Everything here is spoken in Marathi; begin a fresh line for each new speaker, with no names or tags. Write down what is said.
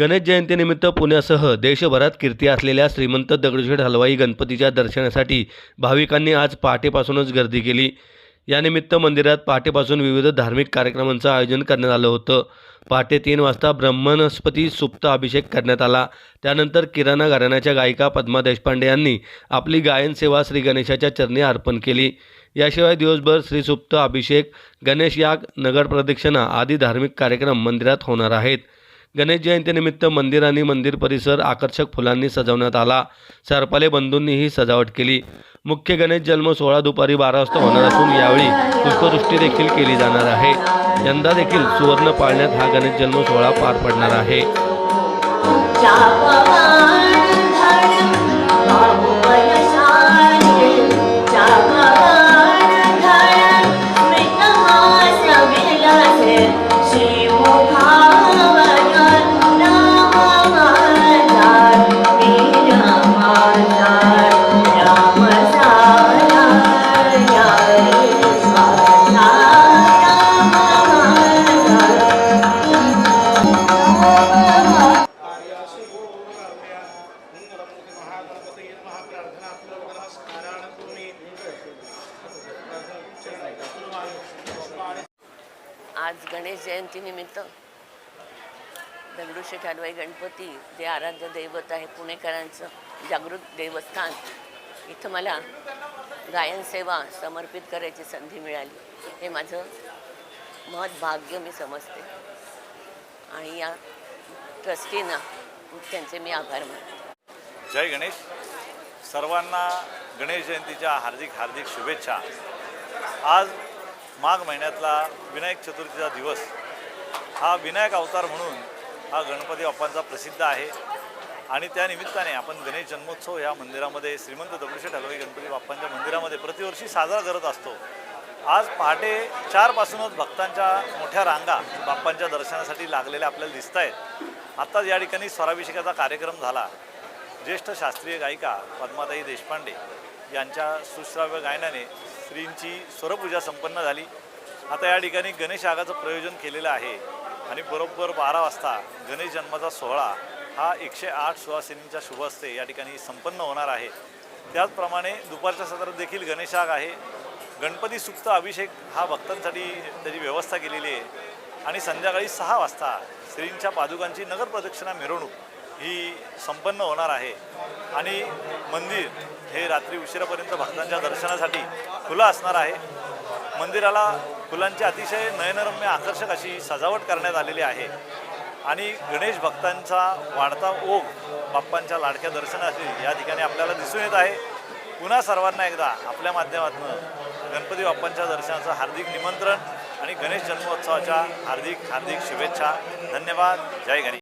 गणेश जयंतीनिमित्त पुण्यासह देशभरात कीर्ती असलेल्या श्रीमंत दगडूशेठ हलवाई गणपतीच्या दर्शनासाठी भाविकांनी आज पहाटेपासूनच गर्दी केली. यानिमित्त मंदिरात पहाटेपासून विविध धार्मिक कार्यक्रमांचं आयोजन करण्यात आलं होतं. पहाटे तीन वाजता ब्रह्मनस्पती सुप्त अभिषेक करण्यात आला. त्यानंतर किराणा घराण्याच्या गायिका पद्मा देशपांडे यांनी आपली गायन सेवा श्री गणेशाच्या चरणी अर्पण केली. याशिवाय दिवसभर श्रीसुप्त अभिषेक गणेश याग नगर प्रदक्षिणा आदी धार्मिक कार्यक्रम मंदिरात होणार आहेत. गणेश जयंतीनिमित्त मंदिर आणि मंदिर परिसर आकर्षक फुलांनी सजवण्यात आला. सरपाले बंधूंनी ही सजावट केली. मुख्य गणेश जन्म सोहळा दुपारी बारा वाजता होणार असून यावेळी पुष्पवृष्टी देखील केली जाणार आहे. यंदा देखील सुवर्ण पाळण्यात हा गणेश जन्म सोहळा पार पडणार आहे.
आज गणेश जयंतीनिमित्त दगडूशेठ हलवाई गणपती जे आराध्य दैवत आहे पुणेकरांचं जागृत देवस्थान इथं मला गायन सेवा समर्पित करायची संधी मिळाली. हे माझं महत् भाग्य मी समजते. आणि या ट्रस्टीना त्यांचे मी आभार मानतो.
जय गणेश. सर्वांना गणेश जयंतीच्या हार्दिक हार्दिक शुभेच्छा. आज माघ महिन्यातला विनायक चतुर्थीचा दिवस. हा विनायक अवतार म्हणून हा गणपती बाप्पांचा प्रसिद्ध आहे. आणि त्या निमित्ताने आपण गणेश जन्मोत्सव या मंदिरामध्ये श्रीमंत दगडूशेठ हलवाई गणपती बाप्पांच्या मंदिरामध्ये प्रतिवर्षी साजरा करत असतो. आज पहाटे चारपासूनच भक्तांच्या मोठ्या रांगा बाप्पांच्या दर्शनासाठी लागलेल्या आपल्याला दिसत आहेत आत्ताच या ठिकाणी स्वराभिषेकाचा कार्यक्रम झाला. ज्येष्ठ शास्त्रीय गायिका पद्माताई देशपांडे यांच्या सुश्राव्य गायनाने स्त्रींची स्वरपूजा संपन्न झाली. आता या ठिकाणी गणेश यागाचं प्रयोजन केलेलं आहे आणि बरोबर बारा वाजता गणेश जन्माचा सोहळा हा एकशे आठ सुवासिनींच्या शुभ हस्ते या ठिकाणी संपन्न होणार आहे. त्याचप्रमाणे दुपारच्या सत्रात देखील गणेशाग आहे. गणपती सुप्त अभिषेक हा भक्तांसाठी त्याची व्यवस्था केलेली आहे. आणि संध्याकाळी सहा वाजता श्रींच्या पादुकांची नगर प्रदक्षिणा मिरवणूक ही संपन्न होणार आहे. आणि मंदिर हे रात्री उशिरापर्यंत भक्तांच्या दर्शनासाठी खुलं असणार आहे. मंदिराला फुलांची अतिशय नयनरम्य आकर्षक अशी सजावट करण्यात आलेली आहे. आणि गणेश भक्तांचा वाढता ओघ बाप्पांच्या लाडक्या दर्शनासाठी या ठिकाणी आपल्याला दिसून येत आहे. पुन्हा सर्वांना एकदा आपल्या माध्यमातून गणपती बाप्पांच्या दर्शनाचं हार्दिक निमंत्रण आणि गणेश जन्मोत्सवाच्या हार्दिक हार्दिक शुभेच्छा. धन्यवाद. जय गणेश.